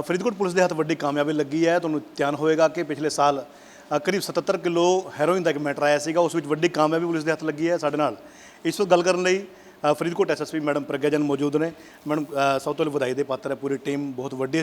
Faridkot police ਦੇ ਹੱਥ ਵੱਡੀ ਕਾਮਯਾਬੀ ਲੱਗੀ ਹੈ ਤੁਹਾਨੂੰ ਧਿਆਨ ਹੋਵੇਗਾ ਕਿ ਪਿਛਲੇ ਸਾਲ ਕਰੀਬ 77 ਕਿਲੋ ਹੈਰੋਇਨ ਦਾ ਇੱਕ ਮੈਟਰ ਆਇਆ ਸੀਗਾ ਉਸ ਵਿੱਚ ਵੱਡੀ ਕਾਮਯਾਬੀ ਪੁਲਿਸ ਦੇ ਹੱਥ ਲੱਗੀ ਹੈ ਸਾਡੇ ਨਾਲ। ਇਸ ਤੋਂ ਗੱਲ ਕਰਨ ਲਈ ਅ, ਫਰੀਦਕੋਟ ਐਸਐਸਪੀ ਮੈਡਮ ਪ੍ਰਗਿਆ ਜਨ ਮੌਜੂਦ ਨੇ। ਮੈਡਮ ਸਭ ਤੋਂ ਪਹਿਲਾਂ ਵਧਾਈ ਦੇ ਪਾਤਰ ਹੈ ਪੂਰੀ ਟੀਮ ਬਹੁਤ ਵੱਡੀ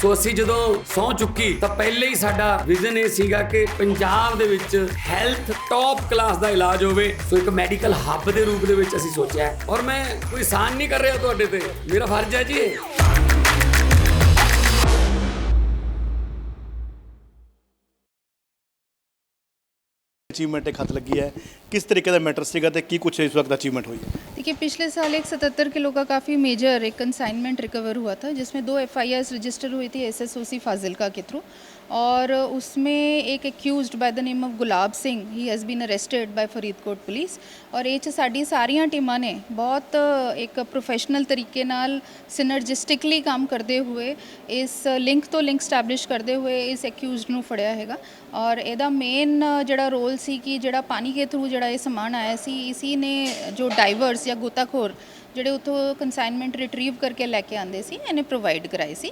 ਸੋ ਅਸੀਂ ਜਦੋਂ ਸੌ ਚੁੱਕੀ ਤਾਂ ਪਹਿਲੇ ਹੀ ਸਾਡਾ ਵਿਜ਼ਨ ਇਹ ਸੀਗਾ ਕਿ ਪੰਜਾਬ ਦੇ ਵਿੱਚ ਹੈਲਥ ਟੌਪ ਕਲਾਸ ਦਾ ਇਲਾਜ ਹੋਵੇ। ਸੋ ਇੱਕ ਮੈਡੀਕਲ ਹੱਬ ਦੇ ਰੂਪ ਦੇ ਵਿੱਚ ਅਸੀਂ ਸੋਚਿਆ ਔਰ ਮੈਂ ਕੋਈ ਸਾਨ ਨਹੀਂ ਕਰ ਰਿਹਾ ਤੁਹਾਡੇ ਤੇ। ਮੇਰਾ ਫਰਜ਼ ਹੈ ਜੀ ਅਚੀਵਮੈਂਟ ਤੇ ਖਤ ਲੱਗੀ ਹੈ। ਕਿਸ ਤਰੀਕੇ ਦਾ ਮੈਟਰ ਸੀਗਾ ਤੇ ਕੀ ਕੁਝ ਇਸ ਵਕਤ ਅਚੀਵਮੈਂਟ ਹੋਈ ਹੈ? देखिए पिछले साल एक 77 किलो का काफ़ी मेजर एक कंसाइनमेंट रिकवर हुआ था जिसमें दो एफ रजिस्टर हुई थी एसएसओसी फाजिलका के थ्रू और उसमें एक accused by the name of Gulab Singh he has been arrested by Faridkot police ਔਰ ਇਹ ਚ ਸਾਡੀ ਸਾਰੀਆਂ ਟੀਮਾਂ ਨੇ ਬਹੁਤ ਇੱਕ ਪ੍ਰੋਫੈਸ਼ਨਲ ਤਰੀਕੇ ਨਾਲ ਸਿਨਰਜਿਸਟਿਕਲੀ ਕੰਮ ਕਰਦੇ ਹੋਏ ਇਸ ਲਿੰਕ ਤੋਂ ਲਿੰਕ ਸਟੈਬਲਿਸ਼ ਕਰਦੇ ਹੋਏ ਇਸ ਐਕਿਊਜ਼ਡ ਨੂੰ ਫੜਿਆ ਹੈਗਾ ਔਰ ਇਹਦਾ ਮੇਨ ਜਿਹੜਾ ਰੋਲ ਸੀ ਕਿ ਜਿਹੜਾ ਪਾਣੀ ਕੇ ਥਰੂ ਜਿਹੜਾ ਇਹ ਸਮਾਨ ਆਇਆ ਸੀ ਇਸੀ ਨੇ ਜੋ ਡਾਈਵਰਸ ਜਾਂ ਗੋਤਾਖੋਰ ਜਿਹੜੇ ਉਥੋਂ ਕੰਸਾਈਨਮੈਂਟ ਰਿਟਰੀਵ ਕਰਕੇ ਲੈ ਕੇ ਆਂਦੇ ਸੀ, ਇਹਨੇ ਪ੍ਰੋਵਾਈਡ ਕਰਾਈ ਸੀ।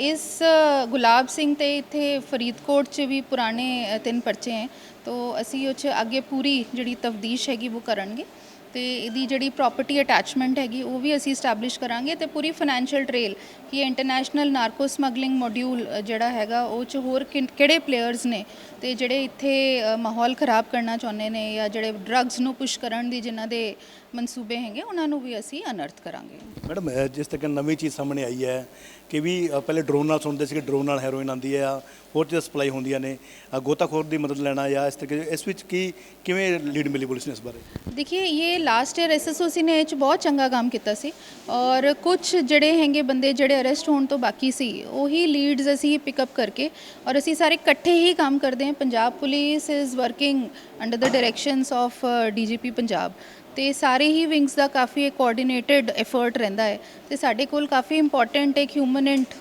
ਇਸ ਗੁਲਾਬ ਸਿੰਘ ਤੇ ਇੱਥੇ ਫਰੀਦਕੋਟ 'ਚ ਵੀ ਪੁਰਾਣੇ ਤਿੰਨ ਪਰਚੇ ਹੈ। ਤੋ ਅਸੀਂ ਉਹ 'ਚ ਅੱਗੇ ਪੂਰੀ ਜਿਹੜੀ ਤਫਦੀਸ਼ ਹੈਗੀ ਉਹ ਕਰਨਗੇ। ਤੇ ਇਹਦੀ ਜਿਹੜੀ ਪ੍ਰਾਪਰਟੀ ਅਟੈਚਮੈਂਟ ਹੈਗੀ, ਉਹ ਵੀ ਅਸੀਂ ਸਟੈਬਲਿਸ਼ ਕਰਾਂਗੇ ਤੇ ਪੂਰੀ ਫਾਈਨੈਂਸ਼ੀਅਲ ਟ੍ਰੇਲ ਕਿ ਇੰਟਰਨੈਸ਼ਨਲ ਨਾਰਕੋ ਸਮਗਲਿੰਗ ਮੋਡਿਊਲ ਜਿਹੜਾ ਹੈਗਾ ਉਹ 'ਚ ਹੋਰ ਕਿਨ- ਕਿਹੜੇ ਪਲੇਅਰਸ ਨੇ ਤੇ ਜਿਹੜੇ ਇੱਥੇ ਅ, ਮਾਹੌਲ ਖਰਾਬ ਕਰਨਾ ਚਾਹੁੰਦੇ ਨੇ ਜਾਂ ਜਿਹੜੇ ਡਰੱਗਸ ਨੂੰ ਪੁਸ਼ ਕਰਨ ਦੀ ਜਿਨ੍ਹਾਂ ਦੇ ਮਨਸੂਬੇ ਹੈਗੇ ਉਹਨਾਂ ਨੂੰ ਵੀ ਅਸੀਂ ਅਨਰਥ ਕਰਾਂਗੇ। ਮੈਡਮ ਜਿਸ ਤੱਕ ਨਵੀਂ ਚੀਜ਼ ਸਾਹਮਣੇ ਆਈ ਹੈ ਕਿ ਵੀ ਪਹਿਲੇ ਡਰੋਨ ਨਾਲ ਸੁਣਦੇ ਸੀ ਕਿ ਡਰੋਨ ਨਾਲ ਹੈਰੋਇਨ ਆਉਂਦੀ ਹੈ ਜਾਂ ਹੋਰ ਚੀਜ਼ਾਂ ਸਪਲਾਈ ਹੁੰਦੀਆਂ ਨੇ। ਗੋਤਾਖੋਰ ਦੀ ਮਦਦ ਲੈਣਾ ਜਾਂ ਇਸ ਤਰੀਕੇ ਇਸ ਵਿੱਚ ਕੀ ਕਿਵੇਂ ਲੀਡ ਮਿਲੀ ਪੁਲਿਸ ਨੂੰ ਇਸ ਬਾਰੇ? ਦੇਖिए ਇਹ ਲਾਸਟ ਈਅਰ ਐਸਐਸਓਸੀ ਨੇ ਇਹ 'ਚ ਬਹੁਤ ਚੰਗਾ ਕੰਮ ਕੀਤਾ ਸੀ ਔਰ ਕੁਝ ਜਿਹੜੇ ਹੈਗੇ ਬੰਦੇ ਜਿਹੜੇ ਅਰੈਸਟ ਹੋਣ ਤੋਂ ਬਾਕੀ ਸੀ, ਉਹੀ ਲੀਡਸ ਅਸੀਂ ਪਿਕਅਪ ਕਰਕੇ ਔਰ ਅਸੀਂ ਸਾਰੇ ਇਕੱਠੇ ਹੀ ਕੰਮ ਕਰਦੇ ਹਾਂ, Punjab police is working under the directions of DGP Punjab. ਤੇ ਸਾਰੇ ਹੀ ਵਿੰਗਸ ਦਾ ਕਾਫੀ ਕੋਆਰਡੀਨੇਟਡ ਐਫਰਟ ਰਹਿੰਦਾ ਹੈ। ਤੇ ਸਾਡੇ ਕੋਲ ਕਾਫੀ ਇੰਪੋਰਟੈਂਟ ਇੱਕ ਹਿਊਮਨੈਂਟ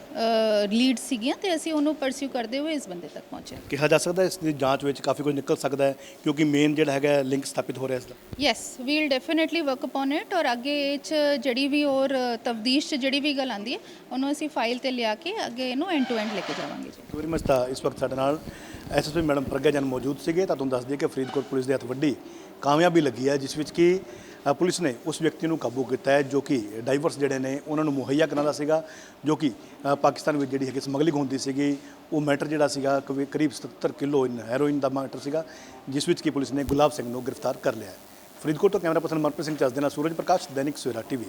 ਲੀਡ ਸੀਗੀਆਂ ਤੇ ਅਸੀਂ ਉਹਨੂੰ ਪਰਸਿਊ ਕਰਦੇ ਹੋਏ ਇਸ ਬੰਦੇ ਤੱਕ ਪਹੁੰਚੇ। ਕਿਹਾ ਜਾ ਸਕਦਾ ਇਸ ਦੀ ਜਾਂਚ ਵਿੱਚ ਕਾਫੀ ਕੁਝ ਨਿਕਲ ਸਕਦਾ ਹੈ ਕਿਉਂਕਿ ਮੇਨ ਜਿਹੜਾ ਹੈਗਾ ਲਿੰਕ ਸਥਾਪਿਤ ਹੋ ਰਿਹਾ ਇਸ ਦਾ। Yes we'll definitely work upon it ਔਰ ਅੱਗੇ ਇਹ 'ਚ ਜਿਹੜੀ ਵੀ ਹੋਰ ਤਫਦੀਸ਼ 'ਚ ਜਿਹੜੀ ਵੀ ਗੱਲ ਆਂਦੀ ਹੈ ਉਹਨੂੰ ਅਸੀਂ ਫਾਈਲ ਤੇ ਲਿਆ ਕੇ ਅੱਗੇ ਇਹਨੂੰ ਐਂਡ ਟੂ ਐਂਡ ਲੈ ਕੇ ਜਾਵਾਂਗੇ ਜੀ। ਵੈਰੀ ਮਚ ਤਾਂ ਇਸ ਵਕਤ ਸਾਡੇ ਨਾਲ ਐਸਐਸਪੀ ਮੈਡਮ ਪ੍ਰਗਿਆ ਜਨ ਮੌਜੂਦ ਸੀਗੇ ਤਾਂ ਤੁਹਾਨੂੰ ਦੱਸ ਦਈਏ ਕਿ ਫਰੀਦਕੋਟ ਪੁਲਿਸ ਦੇ ਹੱਥ ਵੱਡੀ ਕਾਮਯਾਬੀ ਲੱਗੀ ਹੈ ਜਿਸ ਵਿੱਚ ਕਿ ਅ, ਪੁਲਿਸ ਨੇ ਉਸ ਵਿਅਕਤੀ ਨੂੰ ਕਾਬੂ ਕੀਤਾ ਹੈ ਜੋ ਕਿ ਡਾਈਵਰਸ ਜਿਹੜੇ ਨੇ ਉਹਨਾਂ ਨੂੰ ਮੁਹੱਈਆ ਕਰਾਉਂਦਾ ਸੀਗਾ ਜੋ ਕਿ ਅ, ਪਾਕਿਸਤਾਨ ਵਿੱਚ ਜਿਹੜੀ ਹੈਗੀ ਸਮਗਲਿੰਗ ਹੁੰਦੀ ਸੀਗੀ ਉਹ ਮੈਟਰ ਜਿਹੜਾ ਸੀਗਾ ਕਵੀ- ਕਰੀਬ 77 ਕਿਲੋ ਹੈਰੋਇਨ ਦਾ ਮੈਟਰ ਸੀਗਾ ਜਿਸ ਵਿੱਚ ਕਿ ਪੁਲਿਸ ਨੇ ਗੁਲਾਬ ਸਿੰਘ ਨੂੰ ਗ੍ਰਿਫਤਾਰ ਕਰ ਲਿਆ ਹੈ ਫਰੀਦਕੋਟ ਤੋਂ ਕੈਮਰਾ ਪਰਸਨ ਮਨਪ੍ਰੀਤ ਸਿੰਘ ਚੱਜ ਦੇ ਨਾਲ ਸੂਰਜ ਪ੍ਰਕਾਸ਼ ਦੈਨਿਕ ਸਵੇਰਾ ਟੀਵੀ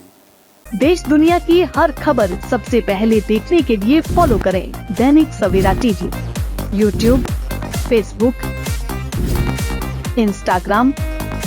देश दुनिया की हर खबर सबसे पहले देखने के लिए फॉलो करें Dainik Savera TV YouTube Facebook Instagram